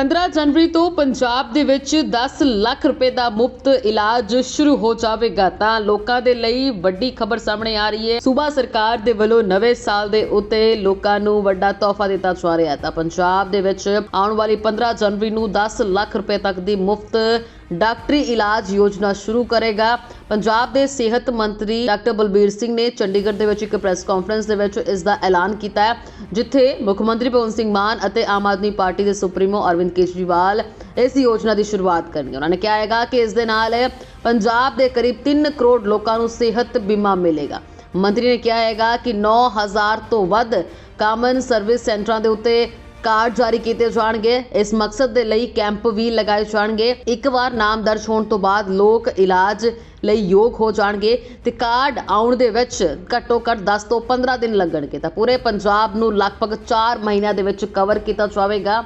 15 ਜਨਵਰੀ ਤੋਂ ਪੰਜਾਬ ਦੇ ਵਿੱਚ 10 ਲੱਖ ਰੁਪਏ ਦਾ ਮੁਫਤ ਇਲਾਜ ਸ਼ੁਰੂ ਹੋ ਜਾਵੇਗਾ, ਤਾਂ ਲੋਕਾਂ ਦੇ ਲਈ ਵੱਡੀ ਖਬਰ ਸਾਹਮਣੇ ਆ ਰਹੀ ਹੈ। ਸੂਬਾ ਸਰਕਾਰ ਦੇ ਵੱਲੋਂ ਨਵੇਂ ਸਾਲ ਦੇ ਉੱਤੇ ਲੋਕਾਂ ਨੂੰ ਵੱਡਾ ਤੋਹਫਾ ਦਿੱਤਾ ਜਾ ਰਿਹਾ ਹੈ। ਤਾਂ ਪੰਜਾਬ ਦੇ ਵਿੱਚ ਆਉਣ ਵਾਲੀ 15 ਜਨਵਰੀ ਨੂੰ 10 ਲੱਖ ਰੁਪਏ ਤੱਕ ਦੀ ਮੁਫਤ ਡਾਕਟਰੀ ਇਲਾਜ ਯੋਜਨਾ ਸ਼ੁਰੂ ਕਰੇਗਾ। ਪੰਜਾਬ ਦੇ ਸਿਹਤ ਮੰਤਰੀ ਡਾਕਟਰ ਬਲਬੀਰ ਸਿੰਘ ਨੇ ਚੰਡੀਗੜ੍ਹ ਦੇ ਵਿੱਚ ਇੱਕ ਪ੍ਰੈਸ ਕਾਨਫਰੰਸ ਦੇ ਵਿੱਚ ਇਸ ਦਾ ਐਲਾਨ ਕੀਤਾ ਹੈ, ਜਿੱਥੇ ਮੁੱਖ ਮੰਤਰੀ ਭਗਵੰਤ ਸਿੰਘ ਮਾਨ ਅਤੇ ਆਮ ਆਦਮੀ ਪਾਰਟੀ ਦੇ ਸੁਪਰੀਮੋ ਅਰਵਿੰਦ ਕੇਜਰੀਵਾਲ ਇਸ ਯੋਜਨਾ ਦੀ ਸ਼ੁਰੂਆਤ ਕਰਨਗੇ। ਉਹਨਾਂ ਨੇ ਕਿਹਾ ਹੈਗਾ ਕਿ ਇਸ ਦੇ ਨਾਲ ਪੰਜਾਬ ਦੇ ਕਰੀਬ 3 ਕਰੋੜ ਲੋਕਾਂ ਨੂੰ ਸਿਹਤ ਬੀਮਾ ਮਿਲੇਗਾ। ਮੰਤਰੀ ਨੇ ਕਿਹਾ ਹੈਗਾ ਕਿ 9000 ਤੋਂ ਵੱਧ ਕਾਮਨ ਸਰਵਿਸ ਸੈਂਟਰਾਂ ਦੇ ਉੱਤੇ ਕਾਰਡ ਜਾਰੀ ਕੀਤੇ ਜਾਣਗੇ। ਇਸ ਮਕਸਦ ਦੇ ਲਈ ਕੈਂਪ ਵੀ ਲਗਾਏ ਜਾਣਗੇ। ਇੱਕ ਵਾਰ ਨਾਮ ਦਰਜ ਹੋਣ ਤੋਂ ਬਾਅਦ ਲੋਕ ਇਲਾਜ ਲਈ ਯੋਗ ਹੋ ਜਾਣਗੇ ਤੇ ਕਾਰਡ ਆਉਣ ਦੇ ਵਿੱਚ ਘੱਟੋ ਘੱਟ 10 ਤੋਂ 15 ਦਿਨ ਲੱਗਣਗੇ। ਤਾਂ ਪੂਰੇ ਪੰਜਾਬ ਨੂੰ ਲਗਭਗ 4 ਮਹੀਨਿਆਂ ਦੇ ਵਿੱਚ ਕਵਰ ਕੀਤਾ ਜਾਵੇਗਾ।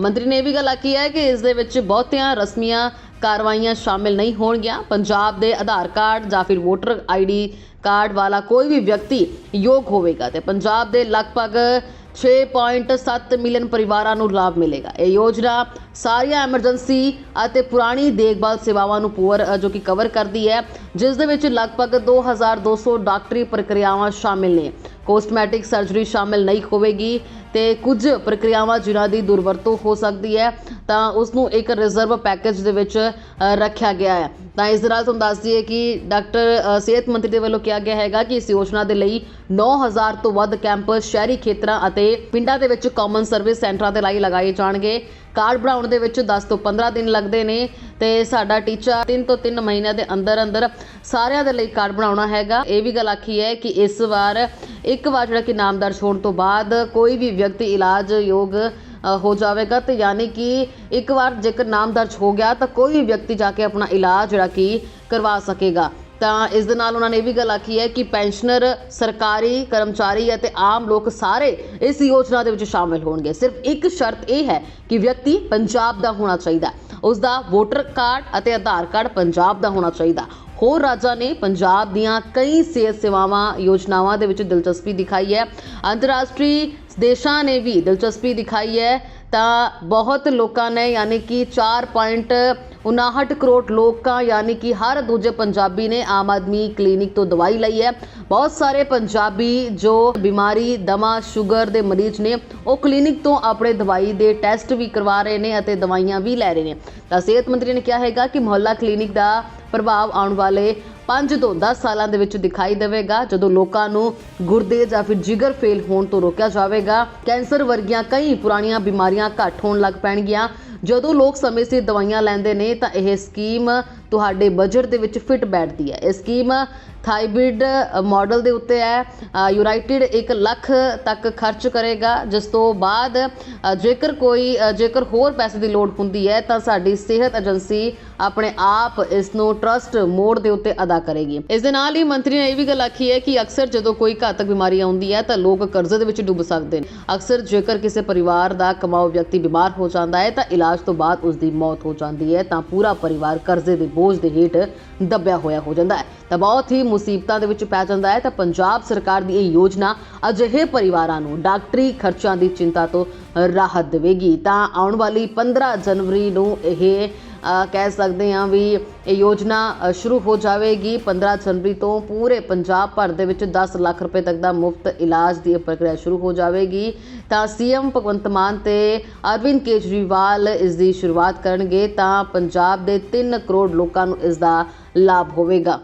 ਮੰਤਰੀ ਨੇ ਇਹ ਵੀ ਗੱਲ ਆਖੀ ਹੈ ਕਿ ਇਸ ਦੇ ਵਿੱਚ ਬਹੁਤੀਆਂ ਰਸਮੀਆਂ ਕਾਰਵਾਈਆਂ ਸ਼ਾਮਿਲ ਨਹੀਂ ਹੋਣਗੀਆਂ। ਪੰਜਾਬ ਦੇ ਆਧਾਰ ਕਾਰਡ ਜਾਂ ਫਿਰ ਵੋਟਰ ਆਈਡੀ ਕਾਰਡ ਵਾਲਾ ਕੋਈ ਵੀ ਵਿਅਕਤੀ ਯੋਗ ਹੋਵੇਗਾ ਤੇ ਪੰਜਾਬ ਦੇ ਲਗਭਗ 6.7 ਮਿਲੀਅਨ ਪਰਿਵਾਰਾਂ ਨੂੰ ਲਾਭ ਮਿਲੇਗਾ। ਇਹ ਯੋਜਨਾ ਸਾਰੀਆਂ ਐਮਰਜੈਂਸੀ ਅਤੇ ਪੁਰਾਣੀ ਦੇਖਭਾਲ ਸੇਵਾਵਾਂ ਨੂੰ ਪੂਰ ਜੋ ਕਿ ਕਵਰ ਕਰਦੀ ਹੈ, ਜਿਸ ਦੇ ਵਿੱਚ ਲਗਭਗ 2200 ਡਾਕਟਰੀ ਪ੍ਰਕਿਰਿਆਵਾਂ ਸ਼ਾਮਿਲ ਨੇ। ਕੋਸਮੈਟਿਕ ਸਰਜਰੀ ਸ਼ਾਮਿਲ ਨਹੀਂ ਹੋਵੇਗੀ। ਤੇ ਕੁਝ ਪ੍ਰਕਿਰਿਆਵਾਂ ਜਿਨ੍ਹਾਂ ਦੀ ਦੁਰਵਰਤੋਂ ਹੋ ਸਕਦੀ ਹੈ, ਤਾਂ ਉਸ ਨੂੰ ਇੱਕ ਰਿਜ਼ਰਵ ਪੈਕੇਜ ਦੇ ਵਿੱਚ ਰੱਖਿਆ ਗਿਆ ਹੈ। ਤਾਂ ਇਸ ਦੇ ਨਾਲ ਤੁਹਾਨੂੰ ਦੱਸ ਦਈਏ ਕਿ ਡਾਕਟਰ ਸਿਹਤ ਮੰਤਰੀ ਦੇ ਵੱਲੋਂ ਕਿਹਾ ਗਿਆ ਹੈਗਾ ਕਿ ਇਸ ਯੋਜਨਾ ਦੇ ਲਈ 9000 ਤੋਂ ਵੱਧ ਕੈਂਪ ਸ਼ਹਿਰੀ ਖੇਤਰਾਂ ਅਤੇ ਪਿੰਡਾਂ ਦੇ ਵਿੱਚ ਕਾਮਨ ਸਰਵਿਸ ਸੈਂਟਰਾਂ ਦੇ ਲਈ ਲਗਾਏ ਜਾਣਗੇ। ਕਾਰਡ ਬਣਾਉਣ ਦੇ ਵਿੱਚ 10 ਤੋਂ 15 ਦਿਨ ਲੱਗਦੇ ਨੇ ਤੇ ਸਾਡਾ ਟੀਚਾ 3 ਤੋਂ 3 ਮਹੀਨਿਆਂ ਦੇ ਅੰਦਰ ਅੰਦਰ ਸਾਰਿਆਂ ਦੇ ਲਈ ਕਾਰਡ ਬਣਾਉਣਾ ਹੈਗਾ। ਇਹ ਵੀ ਗੱਲ ਆਖੀ ਹੈ ਕਿ ਇਸ ਵਾਰ ਇੱਕ ਵਾਰ ਜਿਹੜਾ ਕਿ ਨਾਮ ਦਰਜ ਹੋਣ ਤੋਂ ਬਾਅਦ ਕੋਈ ਵੀ ਵਿਅਕਤੀ ਇਲਾਜ ਯੋਗ ਹੋ ਜਾਵੇਗਾ। ਤੇ ਯਾਨੀ ਕਿ ਇੱਕ ਵਾਰ ਜੇਕਰ ਨਾਮ ਦਰਜ ਹੋ ਗਿਆ ਤਾਂ ਕੋਈ ਵੀ ਵਿਅਕਤੀ ਜਾ ਕੇ ਆਪਣਾ ਇਲਾਜ ਜਿਹੜਾ ਕਿ ਕਰਵਾ ਸਕੇਗਾ। ਤਾਂ ਇਸ ਦੇ ਨਾਲ ਉਹਨਾਂ ਨੇ ਇਹ ਵੀ ਗੱਲ ਆਖੀ ਹੈ ਕਿ ਪੈਨਸ਼ਨਰ, ਸਰਕਾਰੀ ਕਰਮਚਾਰੀ ਅਤੇ ਆਮ ਲੋਕ ਸਾਰੇ ਇਸ ਯੋਜਨਾ ਦੇ ਵਿੱਚ ਸ਼ਾਮਿਲ ਹੋਣਗੇ। ਸਿਰਫ ਇੱਕ ਸ਼ਰਤ ਇਹ ਹੈ ਕਿ ਵਿਅਕਤੀ ਪੰਜਾਬ ਦਾ ਹੋਣਾ ਚਾਹੀਦਾ। ਉਸ ਦਾ ਵੋਟਰ ਕਾਰਡ ਅਤੇ ਆਧਾਰ ਕਾਰਡ ਪੰਜਾਬ ਦਾ ਹੋਣਾ ਚਾਹੀਦਾ। ਹੋਰ ਰਾਜਾਂ ਨੇ ਪੰਜਾਬ ਦੀਆਂ ਕਈ ਸਿਹਤ ਸੇਵਾਵਾਂ, ਯੋਜਨਾਵਾਂ ਦੇ ਵਿੱਚ ਦਿਲਚਸਪੀ ਦਿਖਾਈ ਹੈ। ਅੰਤਰਰਾਸ਼ਟਰੀ ਦੇਸ਼ਾਂ ਨੇ ਵੀ ਦਿਲਚਸਪੀ ਦਿਖਾਈ ਹੈ। ਤਾਂ ਬਹੁਤ ਲੋਕਾਂ ਨੇ ਯਾਨੀ ਕਿ 4.59 ਕਰੋੜ ਲੋਕਾਂ ਯਾਨੀ ਕਿ ਹਰ ਦੂਜੇ ਪੰਜਾਬੀ ਨੇ ਆਮ ਆਦਮੀ ਕਲੀਨਿਕ ਤੋਂ ਦਵਾਈ ਲਈ ਹੈ। ਬਹੁਤ ਸਾਰੇ ਪੰਜਾਬੀ ਜੋ ਬਿਮਾਰੀ, ਦਮਾ, ਸ਼ੂਗਰ ਦੇ ਮਰੀਜ਼ ਨੇ ਉਹ ਕਲੀਨਿਕ ਤੋਂ ਆਪਣੇ ਦਵਾਈ ਦੇ ਟੈਸਟ ਵੀ ਕਰਵਾ ਰਹੇ ਨੇ ਅਤੇ ਦਵਾਈਆਂ ਵੀ ਲੈ ਰਹੇ ਨੇ। ਤਾਂ ਸਿਹਤ ਮੰਤਰੀ ਨੇ ਕਿਹਾ ਹੈਗਾ ਕਿ ਮੁਹੱਲਾ ਕਲੀਨਿਕ ਦਾ ਪ੍ਰਭਾਵ ਆਉਣ ਵਾਲੇ 5 ਤੋਂ 10 ਸਾਲਾਂ ਦੇ ਵਿੱਚ ਦਿਖਾਈ ਦੇਵੇਗਾ, ਜਦੋਂ ਲੋਕਾਂ ਨੂੰ ਗੁਰਦੇ ਜਾਂ ਫਿਰ ਜਿਗਰ ਫੇਲ ਹੋਣ ਤੋਂ ਰੋਕਿਆ ਜਾਵੇਗਾ। ਕੈਂਸਰ ਵਰਗੀਆਂ ਕਈ ਪੁਰਾਣੀਆਂ ਬਿਮਾਰੀਆਂ ਘੱਟ ਹੋਣ ਲੱਗ ਪੈਣਗੀਆਂ। ਜਦੋਂ ਲੋਕ ਸਮੇਂ ਸਿਰ ਦਵਾਈਆਂ ਲੈਂਦੇ ਨੇ ਤਾਂ ਇਹ ਸਕੀਮ ਤੁਹਾਡੇ ਬਜਟ ਦੇ ਵਿੱਚ ਫਿੱਟ ਬੈਠਦੀ ਹੈ। ਇਹ ਸਕੀਮ ਥਾਈਬਿਡ ਮਾਡਲ ਦੇ ਉੱਤੇ ਹੈ। ਯੂਨਾਈਟਿਡ 1 ਲੱਖ ਤੱਕ ਖਰਚ ਕਰੇਗਾ। ਜਿਸ ਤੋਂ ਬਾਅਦ ਜੇਕਰ ਕੋਈ ਜੇਕਰ ਹੋਰ ਪੈਸੇ ਦੀ ਲੋੜ ਹੁੰਦੀ ਹੈ ਤਾਂ ਸਾਡੀ ਸਿਹਤ ਏਜੰਸੀ ਆਪਣੇ ਆਪ ਇਸ ਨੂੰ ਟਰਸਟ ਮੋਡ ਦੇ ਉੱਤੇ ਅਦਾ ਕਰੇਗੀ। ਇਸ ਦੇ ਨਾਲ ਹੀ ਮੰਤਰੀ ਨੇ ਇਹ ਵੀ ਗੱਲ ਆਖੀ ਹੈ ਕਿ ਅਕਸਰ ਜਦੋਂ ਕੋਈ ਘਾਤਕ ਬਿਮਾਰੀ ਆਉਂਦੀ ਹੈ ਤਾਂ ਲੋਕ ਕਰਜ਼ੇ ਦੇ ਵਿੱਚ ਡੁੱਬ ਸਕਦੇ ਨੇ। ਅਕਸਰ ਜੇਕਰ ਕਿਸੇ ਪਰਿਵਾਰ ਦਾ ਕਮਾਊ ਵਿਅਕਤੀ ਬਿਮਾਰ ਹੋ ਜਾਂਦਾ ਹੈ ਤਾਂ ਇਲਾਜ ਤੋਂ ਬਾਅਦ ਉਸ ਦੀ ਮੌਤ ਹੋ ਜਾਂਦੀ ਹੈ, ਤਾਂ ਪੂਰਾ ਪਰਿਵਾਰ ਕਰਜ਼ੇ ਦੇ ਬੋਝ ਦੇ ਹੇਠ ਦੱਬਿਆ ਹੋਇਆ ਹੋ ਜਾਂਦਾ ਹੈ। ਤਾਂ ਬਹੁਤ ਹੀ ਮੁਸੀਬਤਾਂ ਦੇ ਵਿੱਚ ਪੈ ਜਾਂਦਾ ਹੈ, ਤਾਂ ਪੰਜਾਬ ਸਰਕਾਰ ਦੀ ਇਹ ਯੋਜਨਾ ਅਜਿਹੇ ਪਰਿਵਾਰਾਂ ਨੂੰ ਡਾਕਟਰੀ ਖਰਚਿਆਂ ਦੀ ਚਿੰਤਾ ਤੋਂ ਰਾਹਤ ਦੇਵੇਗੀ। ਤਾਂ ਆਉਣ ਵਾਲੀ 15 ਜਨਵਰੀ ਨੂੰ ਇਹ ਕਹਿ ਸਕਦੇ ਹਾਂ ਵੀ ਇਹ ਯੋਜਨਾ ਸ਼ੁਰੂ ਹੋ ਜਾਵੇਗੀ। 15 ਜਨਵਰੀ ਤੋਂ ਪੂਰੇ ਪੰਜਾਬ ਭਰ ਦੇ ਵਿੱਚ 10 ਲੱਖ ਰੁਪਏ ਤੱਕ ਦਾ ਮੁਫਤ ਇਲਾਜ ਦੀ ਇਹ ਪ੍ਰਕਿਰਿਆ ਸ਼ੁਰੂ ਹੋ ਜਾਵੇਗੀ। ਤਾਂ ਸੀਐਮ ਭਗਵੰਤ ਮਾਨ ਤੇ ਅਰਵਿੰਦ ਕੇਜਰੀਵਾਲ ਇਸ ਦੀ ਸ਼ੁਰੂਆਤ ਕਰਨਗੇ ਤਾਂ ਪੰਜਾਬ ਦੇ 3 ਕਰੋੜ ਲੋਕਾਂ ਨੂੰ ਇਸ ਦਾ ਲਾਭ ਹੋਵੇਗਾ।